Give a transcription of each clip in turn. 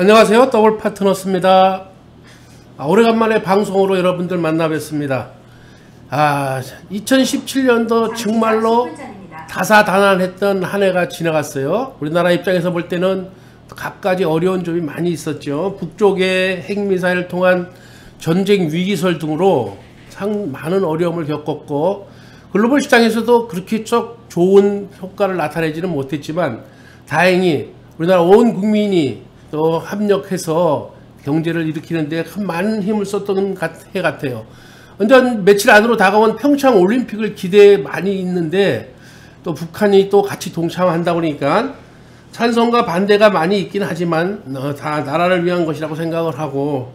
안녕하세요. 더블 파트너스입니다. 아, 오래간만에 방송으로 여러분들 만나 뵙습니다. 아, 2017년도 정말로 다사다난했던 한 해가 지나갔어요. 우리나라 입장에서 볼 때는 각가지 어려운 점이 많이 있었죠. 북쪽의 핵미사일을 통한 전쟁 위기설 등으로 상 많은 어려움을 겪었고 글로벌 시장에서도 그렇게 썩 좋은 효과를 나타내지는 못했지만 다행히 우리나라 온 국민이 또 합력해서 경제를 일으키는데 큰 많은 힘을 썼던 해 같아요. 언젠 며칠 안으로 다가온 평창 올림픽을 기대 많이 있는데 또 북한이 또 같이 동참한다 보니까 찬성과 반대가 많이 있긴 하지만 어, 다 나라를 위한 것이라고 생각을 하고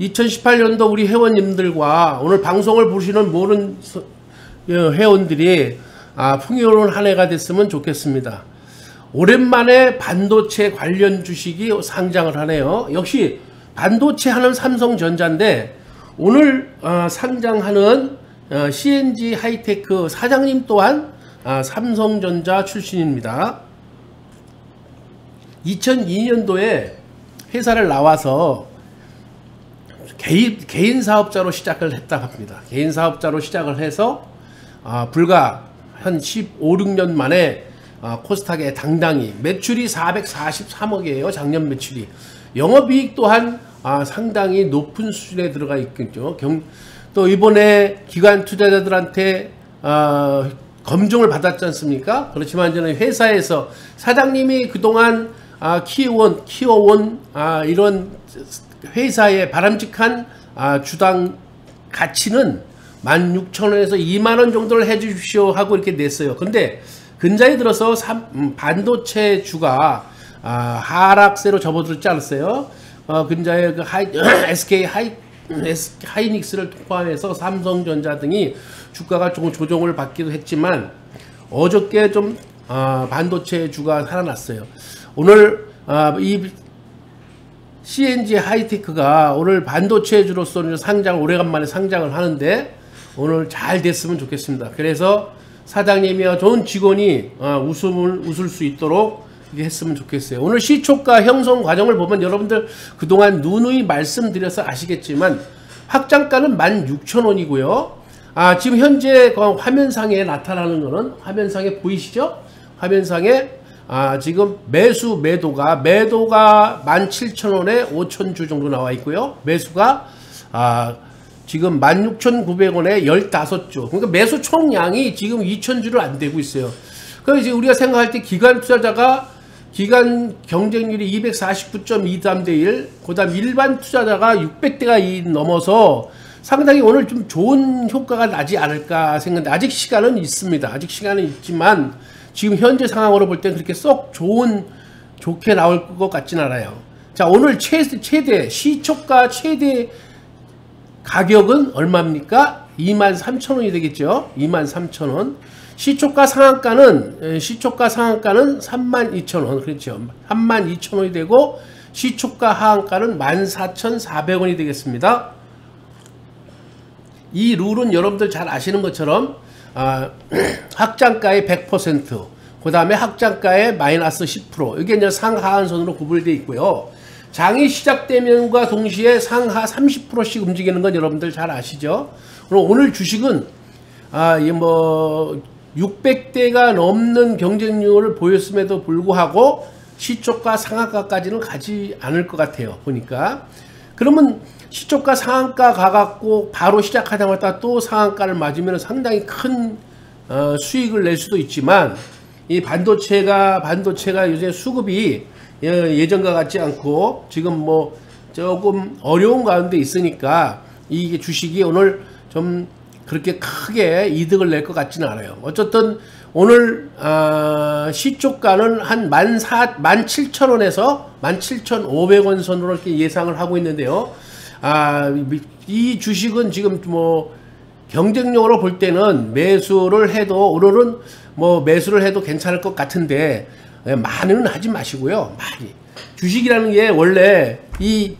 2018년도 우리 회원님들과 오늘 방송을 보시는 모든 어, 회원들이 아, 풍요로운 한 해가 됐으면 좋겠습니다. 오랜만에 반도체 관련 주식이 상장을 하네요. 역시 반도체 하는 삼성전자인데 오늘 어, 상장하는 어, CNG 하이테크 사장님 또한 아, 삼성전자 출신입니다. 2002년도에 회사를 나와서 개인, 개인 사업자로 시작을 했다 합니다. 개인 사업자로 시작을 해서 아, 불과 한 15, 16년 만에 아, 코스닥에 당당히 매출이 443억이에요. 작년 매출이. 영업이익 또한 아, 상당히 높은 수준에 들어가 있겠죠. 경, 또 이번에 기관 투자자들한테 아, 검증을 받았지 않습니까? 그렇지만 저는 회사에서 사장님이 그동안 아, 키워온, 키워온 아, 이런 회사의 바람직한 아, 주당 가치는 16,000원에서 2만원 정도를 해주십시오 하고 이렇게 냈어요. 근데 근자에 들어서 삼, 음, 반도체 주가 아, 하락세로 접어들지 않았어요. 어, 근자에 그 하이, SK 하이, 하이닉스를 포함해서 삼성전자 등이 주가가 조금 조정을 받기도 했지만 어저께 좀 어, 반도체 주가 살아났어요. 오늘 어, 이 CNG 하이테크가 오늘 반도체 주로서는 상장 오래간만에 상장을 하는데 오늘 잘 됐으면 좋겠습니다. 그래서 사장님이와 좋은 직원이 어, 웃음을 웃을 수 있도록 했으면 좋겠어요. 오늘 시초가 형성 과정을 보면 여러분들 그동안 누누이 말씀드려서 아시겠지만 확장가는 16,000원이고요. 아, 지금 현재 그 화면상에 나타나는 거는 화면상에 보이시죠? 화면상에 아, 지금 매수 매도가 매도가 17,000원에 5,000주 정도 나와 있고요. 매수가 아, 지금 16,900원에 15주. 그러니까 매수 총량이 지금 2,000주를 안 되고 있어요. 그래서 이제 우리가 생각할 때 기관 투자자가 기간 경쟁률이 249.23 대 1, 그 다음 일반 투자자가 600대가 2 넘어서 상당히 오늘 좀 좋은 효과가 나지 않을까 생각하는데 아직 시간은 있습니다. 아직 시간은 있지만 지금 현재 상황으로 볼때 그렇게 쏙 좋은 좋게 나올 것 같진 않아요. 자 오늘 최, 최대 시초가 최대 가격은 얼마입니까? 23,000원이 되겠죠. 23,000원. 시초가 상한가는 시초가 상한가는 32,000원 그렇죠. 32,000원이 되고 시초가 하한가는 14,400원이 되겠습니다. 이 룰은 여러분들 잘 아시는 것처럼 아, 확장가의 100%, 그 다음에 확장가의 마이너스 10%, 이게 이제 상하한선으로 구분되어 있고요. 장이 시작되면과 동시에 상하 30%씩 움직이는 건 여러분들 잘 아시죠? 그럼 오늘 주식은 아, 이뭐 600대가 넘는 경쟁률을 보였음에도 불구하고 시초가 상한가까지는 가지 않을 것 같아요. 보니까. 그러면 시초가 상한가 가갖고 바로 시작하자마자 또 상한가를 맞으면 상당히 큰 어, 수익을 낼 수도 있지만 이 반도체가 반도체가 요새 수급이 예전과 같지 않고 지금 뭐 조금 어려운 가운데 있으니까 이 주식이 오늘 좀 그렇게 크게 이득을 낼 것 같지는 않아요. 어쨌든 오늘 어, 시초가는 한 17,000원에서 17,500원 선으로 이렇게 예상을 하고 있는데요. 아, 이 주식은 지금 뭐 경쟁력으로 볼 때는 매수를 해도 오늘은 뭐 매수를 해도 괜찮을 것 같은데 예, 많이는 하지 마시고요. 많이. 주식이라는 게 원래 이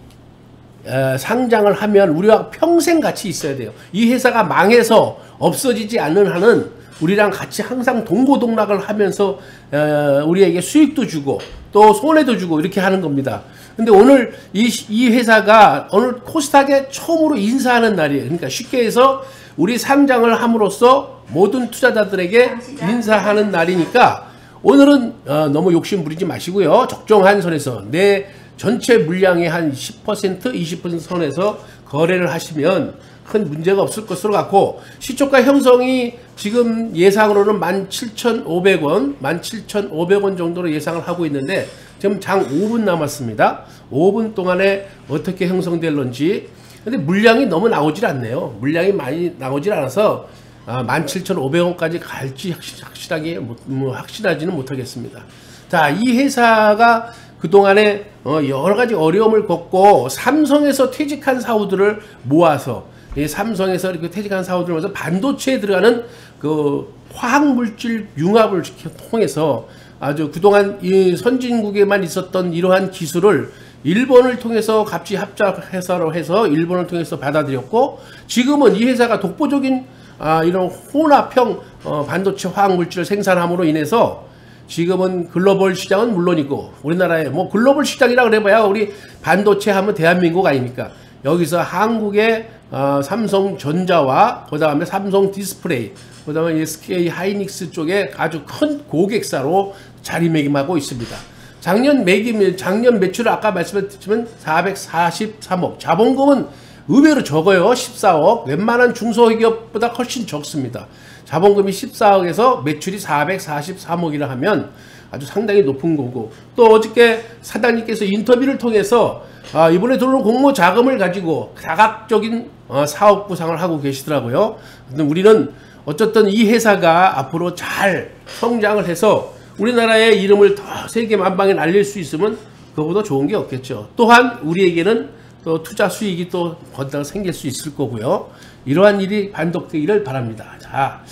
어, 상장을 하면 우리가 평생 같이 있어야 돼요. 이 회사가 망해서 없어지지 않는 한은 우리랑 같이 항상 동고동락을 하면서 어, 우리에게 수익도 주고 또 손해도 주고 이렇게 하는 겁니다. 근데 오늘 이, 이 회사가 오늘 코스닥에 처음으로 인사하는 날이에요. 그러니까 쉽게 해서 우리 상장을 함으로써 모든 투자자들에게 인사하는 날이니까 오늘은 어, 너무 욕심 부리지 마시고요. 적정한 선에서 내 전체 물량의 한 10% 20% 선에서 거래를 하시면 큰 문제가 없을 것으로 같고 시초가 형성이 지금 예상으로는 17,500원, 17,500원 정도로 예상을 하고 있는데 지금 장 5분 남았습니다. 5분 동안에 어떻게 형성될런지 근데 물량이 너무 나오질 않네요. 물량이 많이 나오질 않아서 아, 17,500원까지 갈지 확실 하게 뭐, 확실하지는 못하겠습니다. 자, 이 회사가 그동안에 어, 여러 가지 어려움을 겪고 삼성에서 퇴직한 사우들을 모아서 이 삼성에서 이렇게 퇴직한 사우들을 모아서 반도체에 들어가는 그 화학 물질 융합을 통해서 아주 그동안 이 선진국에만 있었던 이러한 기술을 일본을 통해서 갑지 합작 회사로 해서 일본을 통해서 받아들였고 지금은 이 회사가 독보적인 아, 이런 혼합형 어, 반도체 화학 물질을 생산함으로 인해서 지금은 글로벌 시장은 물론이고 우리나라의 뭐 글로벌 시장이라 그래봐야 우리 반도체 하면 대한민국 아닙니까? 여기서 한국의 어, 삼성전자와 그 다음에 삼성 디스플레이 그 다음에 SK 하이닉스 쪽에 아주 큰 고객사로 자리매김하고 있습니다. 작년 매김, 작년 매출 아까 말씀드렸지만 443억. 자본금은 의외로 적어요. 14억. 웬만한 중소기업보다 훨씬 적습니다. 자본금이 14억에서 매출이 443억이라 하면 아주 상당히 높은 거고 또 어저께 사장님께서 인터뷰를 통해서 아, 이번에 들어온 공모 자금을 가지고 다각적인 어, 사업 구상을 하고 계시더라고요. 근데 우리는 어쨌든 이 회사가 앞으로 잘 성장을 해서 우리나라의 이름을 더 세계 만방에 날릴 수 있으면 그거보다 좋은 게 없겠죠. 또한 우리에게는 또 투자 수익이 또 거기다 생길 수 있을 거고요. 이러한 일이 반복되기를 바랍니다. 자,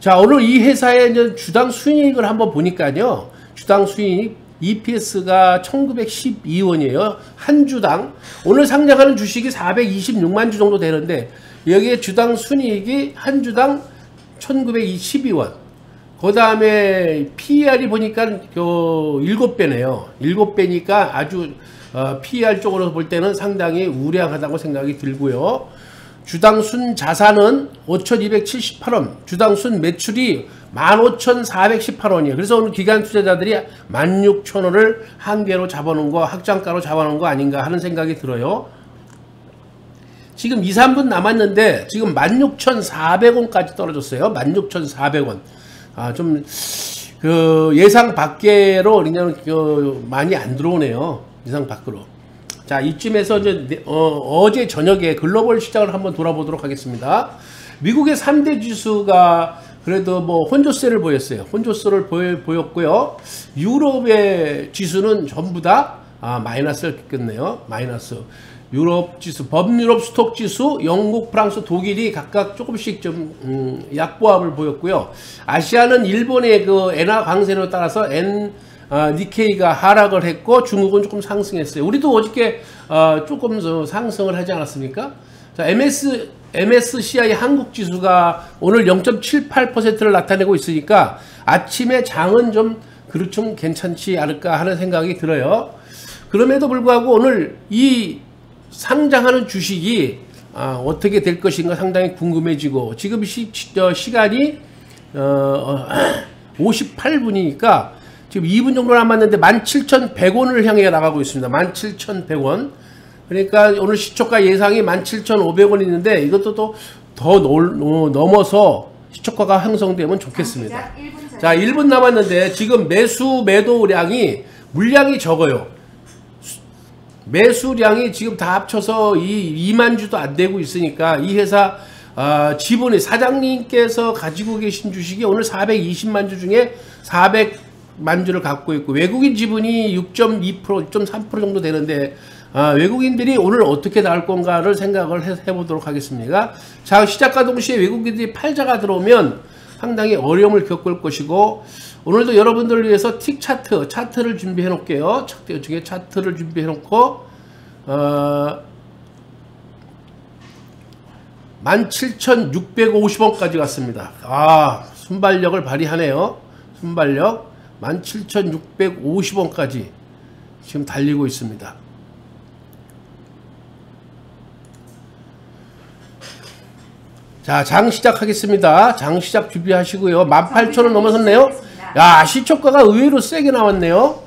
자 오늘 이 회사의 이제 주당 수익을 한번 보니까요. 주당 수익 EPS가 1912원이에요. 한 주당. 오늘 상장하는 주식이 426만 주 정도 되는데 여기에 주당 순이익이 한 주당 1912원. 그 다음에 PER이 보니까 그 7배네요. 7배니까 아주 어, PER 쪽으로 볼 때는 상당히 우량하다고 생각이 들고요. 주당 순 자산은 5,278원, 주당 순 매출이 15,418원이에요. 그래서 오늘 기간 투자자들이 16,000원을 한 개로 잡아놓은 거, 확장가로 잡아놓은 거 아닌가 하는 생각이 들어요. 지금 2, 3분 남았는데 지금 16,400원까지 떨어졌어요. 16,400원. 아, 좀, 그, 예상 밖으로 그냥 그 많이 안 들어오네요. 예상 밖으로. 자, 이쯤에서 이제 어, 제 저녁에 글로벌 시장을 한번 돌아보도록 하겠습니다. 미국의 3대 지수가 그래도 뭐 혼조세를 보였어요. 혼조세를 보여, 였고요 유럽의 지수는 전부 다 아, 마이너스를 겪겠네요. 마이너스. 유럽 지수, 범유럽 스톡 지수, 영국, 프랑스, 독일이 각각 조금씩 좀 음, 약보합을 보였고요. 아시아는 일본의 그 엔화 강세로 따라서 엔 어, 니케이가 하락을 했고 중국은 조금 상승했어요. 우리도 어저께 어, 조금 더 상승을 하지 않았습니까? 자, MS MSCI 한국 지수가 오늘 0.78%를 나타내고 있으니까 아침에 장은 좀 그렇죠 괜찮지 않을까 하는 생각이 들어요. 그럼에도 불구하고 오늘 이 상장하는 주식이 아, 어떻게 될 것인가 상당히 궁금해지고 지금 시, 시간이 어, 58분이니까 지금 2분 정도 남았는데 17,100원을 향해 나가고 있습니다. 17,100원. 그러니까 오늘 시초가 예상이 17,500원 있는데 이것도 또 더 넘어서 시초가가 형성되면 좋겠습니다. 자, 1분 남았는데 지금 매수 매도량이 물량이 적어요. 매수량이 지금 다 합쳐서 이 2만 주도 안 되고 있으니까 이 회사 어, 지분의 사장님께서 가지고 계신 주식이 오늘 420만 주 중에 400 만 주를 갖고 있고 외국인 지분이 6.2% 6.3% 정도 되는데 아, 외국인들이 오늘 어떻게 나올 건가를 생각을 해, 보도록 하겠습니다. 자, 시작과 동시에 외국인들이 팔자가 들어오면 상당히 어려움을 겪을 것이고 오늘도 여러분들을 위해서 틱 차트, 차트를 준비해 놓을게요. 차트 중에 차트를 준비해 놓고 어, 17,650원까지 갔습니다. 아, 순발력을 발휘하네요. 순발력 17,650원까지 지금 달리고 있습니다. 자, 장 시작하겠습니다. 장 시작 준비하시고요. 18,000원 넘어섰네요. 야, 시초가가 의외로 세게 나왔네요.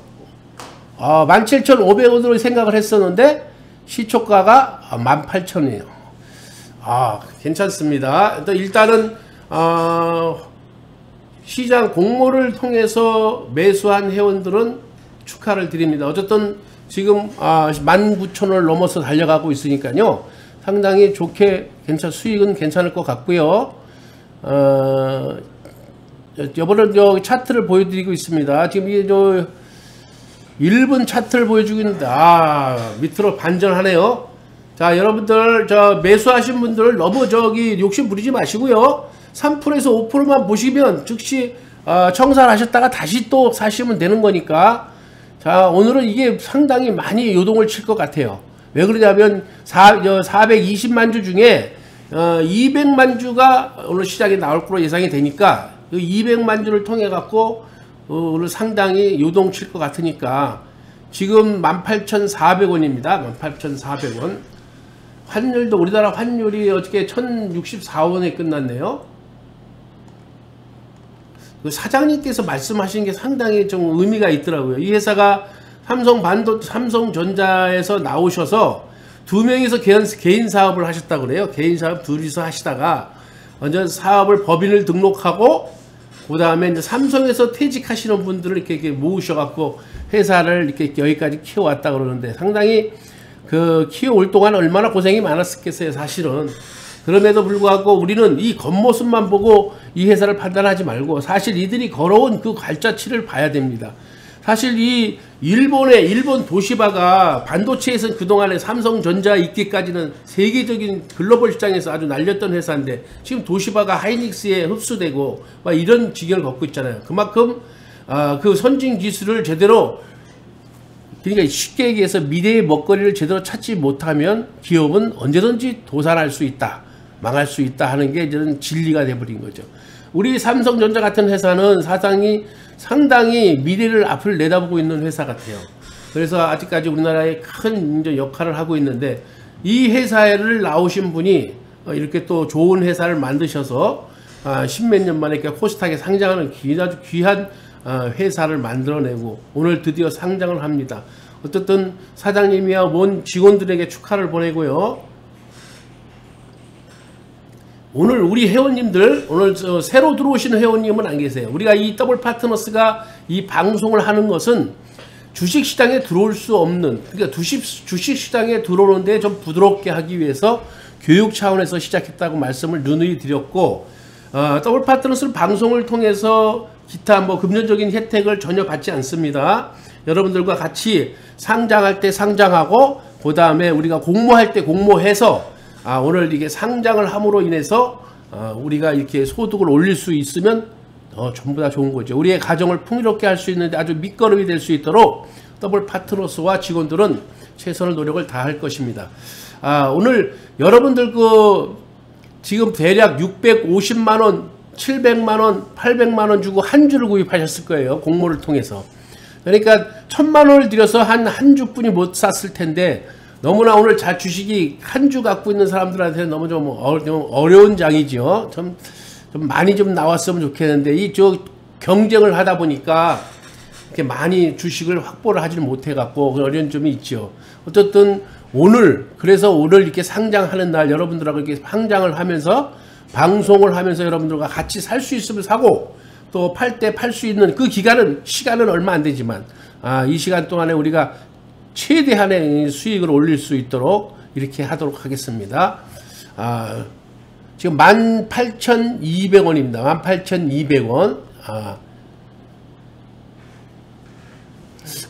아, 17,500원으로 생각을 했었는데 시초가가 18,000원이에요. 아, 괜찮습니다. 일단은 어, 시장 공모를 통해서 매수한 회원들은 축하를 드립니다. 어쨌든 지금 아, 19,000원을 넘어서 달려가고 있으니까요. 상당히 좋게 괜찮 수익은 괜찮을 것 같고요. 어, 여번에 저 차트를 보여드리고 있습니다. 지금 이게 저 1분 차트를 보여주고 있는데 아 밑으로 반전하네요. 자 여러분들 저 매수하신 분들 너무 저기 욕심 부리지 마시고요. 3%에서 5%만 보시면 즉시 어, 청산 하셨다가 다시 또 사시면 되는 거니까 자 오늘은 이게 상당히 많이 요동을 칠 것 같아요. 왜 그러냐면 4, 420만 주 중에 어, 200만 주가 오늘 시장에 나올 거로 예상이 되니까 200만 주를 통해 갖고 어, 오늘 상당히 요동칠 것 같으니까 지금 18,400원입니다. 18,400원. 환율도 우리나라 환율이 어저께 1,064원에 끝났네요. 그 사장님께서 말씀하신 게 상당히 좀 의미가 있더라고요. 이 회사가 삼성 반도 삼성전자에서 나오셔서 두 명이서 개인, 개인 사업을 하셨다 그래요. 개인 사업 둘이서 하시다가 먼저 사업을 법인을 등록하고 그 다음에 이제 삼성에서 퇴직하시는 분들을 이렇게, 이렇게 모으셔갖고 회사를 이렇게 여기까지 키워왔다 그러는데 상당히 그 키워올 동안 얼마나 고생이 많았겠어요, 사실은. 그럼에도 불구하고 우리는 이 겉모습만 보고 이 회사를 판단하지 말고 사실 이들이 걸어온 그 갈자치를 봐야 됩니다. 사실 이 일본의 일본 도시바가 반도체에서 그동안에 삼성전자 있기까지는 세계적인 글로벌 시장에서 아주 날렸던 회사인데 지금 도시바가 하이닉스에 흡수되고 막 이런 지경을 걷고 있잖아요. 그만큼 아, 그 선진 기술을 제대로 그러니까 쉽게 얘기해서 미래의 먹거리를 제대로 찾지 못하면 기업은 언제든지 도산할 수 있다. 망할 수 있다 하는 게 이제는 진리가 돼버린 거죠. 우리 삼성전자 같은 회사는 사상이 상당히 미래를 앞을 내다보고 있는 회사 같아요. 그래서 아직까지 우리나라에 큰 역할을 하고 있는데 이 회사를 나오신 분이 어, 이렇게 또 좋은 회사를 만드셔서 아, 십몇 년 만에 이렇게 코스닥에 상장하는 아주 귀한 어, 회사를 만들어내고 오늘 드디어 상장을 합니다. 어쨌든 사장님이야 원 직원들에게 축하를 보내고요. 오늘 우리 회원님들 오늘 새로 들어오시는 회원님은 안 계세요. 우리가 이 더블 파트너스가 이 방송을 하는 것은 주식 시장에 들어올 수 없는 그러니까 주식 주식 시장에 들어오는데 좀 부드럽게 하기 위해서 교육 차원에서 시작했다고 말씀을 누누이 드렸고 어, 더블 파트너스 방송을 통해서 기타 뭐 금전적인 혜택을 전혀 받지 않습니다. 여러분들과 같이 상장할 때 상장하고 그 다음에 우리가 공모할 때 공모해서 아, 오늘 이게 상장을 함으로 인해서 어, 우리가 이렇게 소득을 올릴 수 있으면 어, 전부 다 좋은 거죠. 우리의 가정을 풍요롭게 할 수 있는데 아주 밑거름이 될 수 있도록 더블 파트너스와 직원들은 최선을 노력을 다할 것입니다. 아, 오늘 여러분들 그 지금 대략 650만 원, 700만 원, 800만 원 주고 한 주를 구입하셨을 거예요. 공모를 통해서. 그러니까 천만 원을 들여서 한 한 주뿐이 못 샀을 텐데 너무나 오늘 자 주식이 한 주 갖고 있는 사람들한테는 너무 좀, 어, 좀 어려운 장이죠. 좀, 좀 많이 좀 나왔으면 좋겠는데 이 저 경쟁을 하다 보니까 이렇게 많이 주식을 확보를 하지를 못해 갖고 어려운 점이 있죠. 어쨌든 오늘 그래서 오늘 이렇게 상장하는 날 여러분들하고 이렇게 상장을 하면서 방송을 하면서 여러분들과 같이 살 수 있으면 사고 또 팔 때 팔 수 있는 그 기간은 시간은 얼마 안 되지만 아, 이 시간 동안에 우리가 최대한의 수익을 올릴 수 있도록 이렇게 하도록 하겠습니다. 아, 지금 18,200원입니다. 18,200원. 아,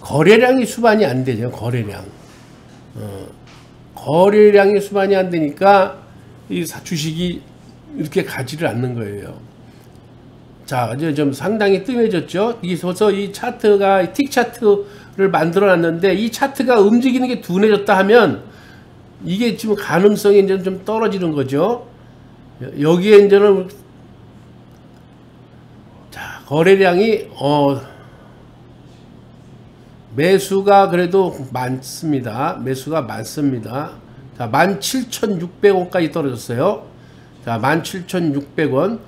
거래량이 수반이 안 되죠. 거래량. 어, 거래량이 수반이 안 되니까 이 주식이 이렇게 가지를 않는 거예요. 자, 이제 좀 상당히 뜸해졌죠. 이서서 이 차트가 틱 차트 를 만들어 놨는데 이 차트가 움직이는 게 둔해졌다 하면 이게 지금 가능성이 이제 좀 떨어지는 거죠. 여기에 이제는 거래량이 어 매수가 그래도 많습니다. 매수가 많습니다. 자, 17,600원까지 떨어졌어요. 자, 17,600원.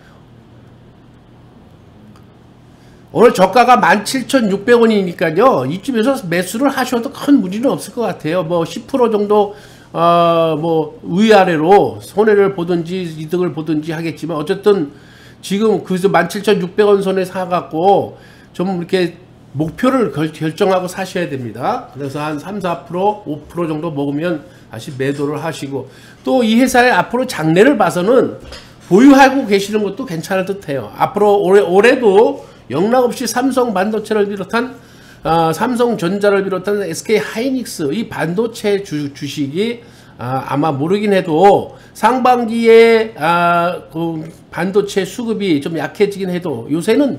오늘 저가가 17,600원이니까요. 이쯤에서 매수를 하셔도 큰 무리는 없을 것 같아요. 뭐 10% 정도 어, 뭐 위아래로 손해를 보든지 이득을 보든지 하겠지만 어쨌든 지금 그래서 17,600원 손에 사갖고 좀 이렇게 목표를 결 정하고 사셔야 됩니다. 그래서 한 3, 4%, 5% 정도 먹으면 다시 매도를 하시고 또 이 회사의 앞으로 장래를 봐서는 보유하고 계시는 것도 괜찮을 듯해요. 앞으로 올해, 올해도 영락없이 삼성 반도체를 비롯한 어, 삼성전자를 비롯한 SK 하이닉스 이 반도체 주, 주식이 아, 아마 모르긴 해도 상반기에 아, 그 반도체 수급이 좀 약해지긴 해도 요새는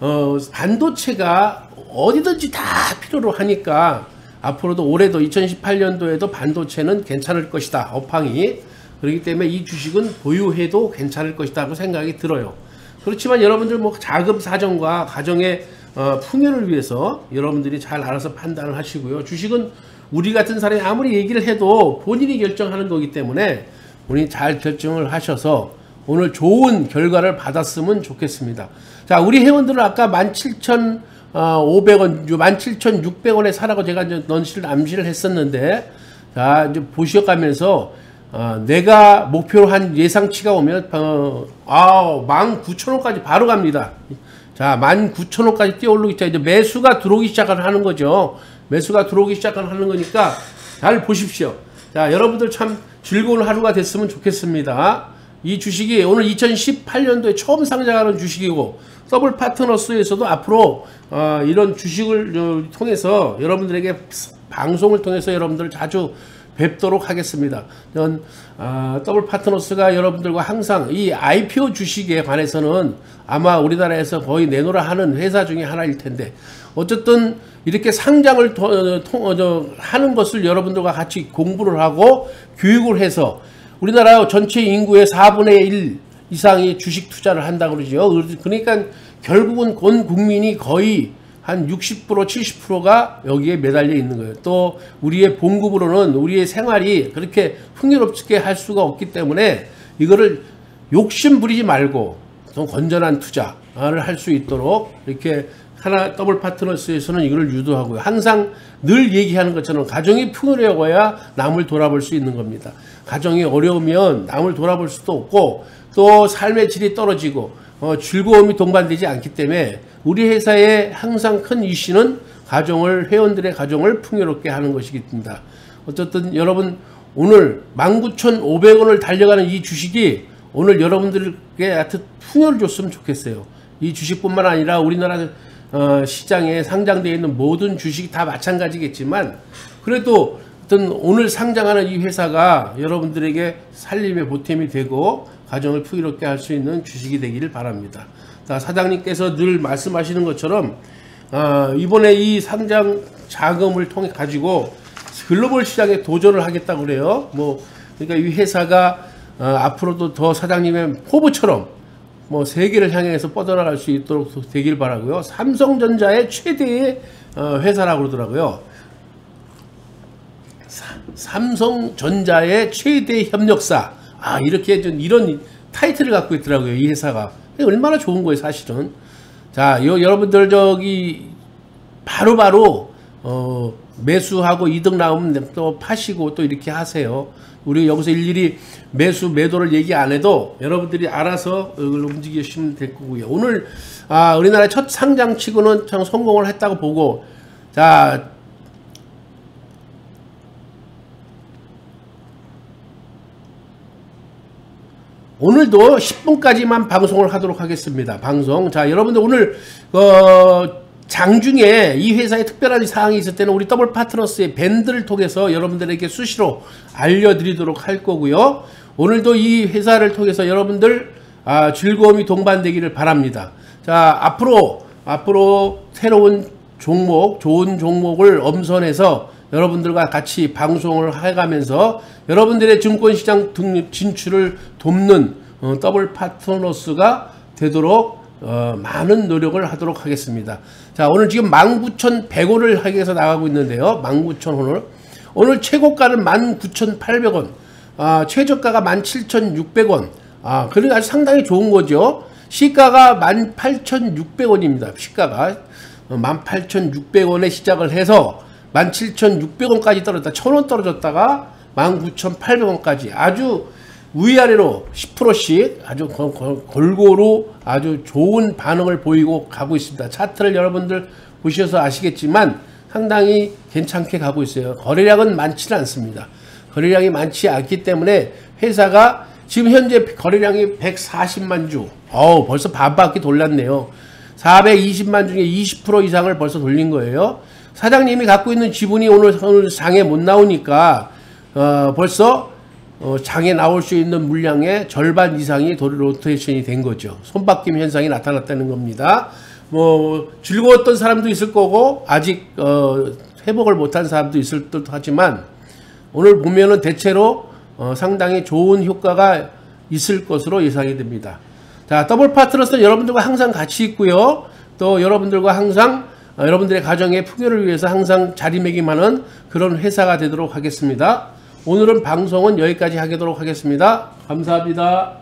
어, 반도체가 어디든지 다 필요로 하니까 앞으로도 올해도 2018년도에도 반도체는 괜찮을 것이다. 업황이. 그렇기 때문에 이 주식은 보유해도 괜찮을 것이다 고 생각이 들어요. 그렇지만 여러분들 뭐 자금 사정과 가정의 어, 풍요를 위해서 여러분들이 잘 알아서 판단을 하시고요. 주식은 우리 같은 사람이 아무리 얘기를 해도 본인이 결정하는 거기 때문에 본인이 잘 결정을 하셔서 오늘 좋은 결과를 받았으면 좋겠습니다. 자, 우리 회원들은 아까 17,500원, 17,600원에 사라고 제가 이제 넌시를 암시를 했었는데, 자, 이제 보셔가면서, 어, 내가 목표로 한 예상치가 오면, 어, 아 19,000원까지 바로 갑니다. 자, 19,000원까지 뛰어오르기 시작, 이제 매수가 들어오기 시작을 하는 거죠. 매수가 들어오기 시작을 하는 거니까 잘 보십시오. 자, 여러분들 참 즐거운 하루가 됐으면 좋겠습니다. 이 주식이 오늘 2018년도에 처음 상장하는 주식이고 더블 파트너스에서도 앞으로 어, 이런 주식을 어, 통해서 여러분들에게 방송을 통해서 여러분들 자주 뵙도록 하겠습니다. 전 어, 더블 파트너스가 여러분들과 항상 이 IPO 주식에 관해서는 아마 우리나라에서 거의 내놓으라 하는 회사 중에 하나일 텐데 어쨌든 이렇게 상장을 통, 통, 어, 하는 것을 여러분들과 같이 공부를 하고 교육을 해서 우리나라 전체 인구의 4분의 1 이상이 주식 투자를 한다고 그러죠. 그러니까 결국은 온 국민이 거의 한 60% 70%가 여기에 매달려 있는 거예요. 또 우리의 봉급으로는 우리의 생활이 그렇게 풍요롭게 할 수가 없기 때문에 이거를 욕심 부리지 말고 좀 건전한 투자를 할 수 있도록 이렇게 하나 더블 파트너스에서는 이걸 유도하고요. 항상 늘 얘기하는 것처럼 가정이 풍요로워야 남을 돌아볼 수 있는 겁니다. 가정이 어려우면 남을 돌아볼 수도 없고 또 삶의 질이 떨어지고 어, 즐거움이 동반되지 않기 때문에 우리 회사의 항상 큰 이슈는 가정을 회원들의 가정을 풍요롭게 하는 것이겠습니다. 어쨌든 여러분 오늘 19,500원을 달려가는 이 주식이 오늘 여러분들에게 하여튼 풍요를 줬으면 좋겠어요. 이 주식뿐만 아니라 우리나라 어, 시장에 상장되어 있는 모든 주식이 다 마찬가지겠지만 그래도 어떤 오늘 상장하는 이 회사가 여러분들에게 살림의 보탬이 되고 가정을 풍요롭게 할 수 있는 주식이 되기를 바랍니다. 자, 사장님께서 늘 말씀하시는 것처럼 어, 이번에 이 상장 자금을 통해 가지고 글로벌 시장에 도전을 하겠다고 그래요. 뭐 그러니까 이 회사가 어, 앞으로도 더 사장님의 포부처럼 뭐 세계를 향해서 뻗어나갈 수 있도록 되길 바라고요. 삼성전자의 최대의 어, 회사라고 그러더라고요. 사, 삼성전자의 최대 협력사. 아 이렇게 좀 이런 타이틀을 갖고 있더라고요. 이 회사가 얼마나 좋은 거예요, 사실은. 자, 요, 여러분들 저기 바로 바로 어, 매수하고 이득 나오면 또 파시고 또 이렇게 하세요. 우리 여기서 일일이 매수 매도를 얘기 안 해도 여러분들이 알아서 움직이시면 될 거고요. 오늘 아, 우리나라 첫 상장 치고는 참 성공을 했다고 보고 자 오늘도 10분까지만 방송을 하도록 하겠습니다. 방송. 자, 여러분들 오늘 어 장중에 이 회사에 특별한 사항이 있을 때는 우리 더블 파트너스의 밴드를 통해서 여러분들에게 수시로 알려드리도록 할 거고요. 오늘도 이 회사를 통해서 여러분들 아, 즐거움이 동반되기를 바랍니다. 자, 앞으로 앞으로 새로운 종목, 좋은 종목을 엄선해서 여러분들과 같이 방송을 해가면서 여러분들의 증권시장 진출을 돕는 어, 더블 파트너스가 되도록 어, 많은 노력을 하도록 하겠습니다. 자, 오늘 지금 19,100원을 하기 위해서 나가고 있는데요. 19,000원을. 오늘 최고가는 19,800원. 아, 최저가가 17,600원. 아, 그러니까 아주 상당히 좋은 거죠. 시가가 18,600원입니다. 시가가. 18,600원에 시작을 해서 17,600원까지 떨어졌다. 1,000원 떨어졌다가 19,800원까지 아주 위아래로 10%씩 아주 골고루 아주 좋은 반응을 보이고 가고 있습니다. 차트를 여러분들 보셔서 아시겠지만 상당히 괜찮게 가고 있어요. 거래량은 많지는 않습니다. 거래량이 많지 않기 때문에 회사가 지금 현재 거래량이 140만 주. 어우, 벌써 반바퀴 돌렸네요. 420만 중에 20% 이상을 벌써 돌린 거예요. 사장님이 갖고 있는 지분이 오늘, 오늘 장에 못 나오니까 어, 벌써 어, 장에 나올 수 있는 물량의 절반 이상이 도리 로테이션이 된 거죠. 손바뀜 현상이 나타났다는 겁니다. 뭐 즐거웠던 사람도 있을 거고 아직 어, 회복을 못한 사람도 있을 듯 하지만 오늘 보면은 대체로 어, 상당히 좋은 효과가 있을 것으로 예상이 됩니다. 자, 더블 파트너스는 여러분들과 항상 같이 있고요. 또 여러분들과 항상 어, 여러분들의 가정의 풍요를 위해서 항상 자리매김하는 그런 회사가 되도록 하겠습니다. 오늘은 방송은 여기까지 하도록 하겠습니다. 감사합니다.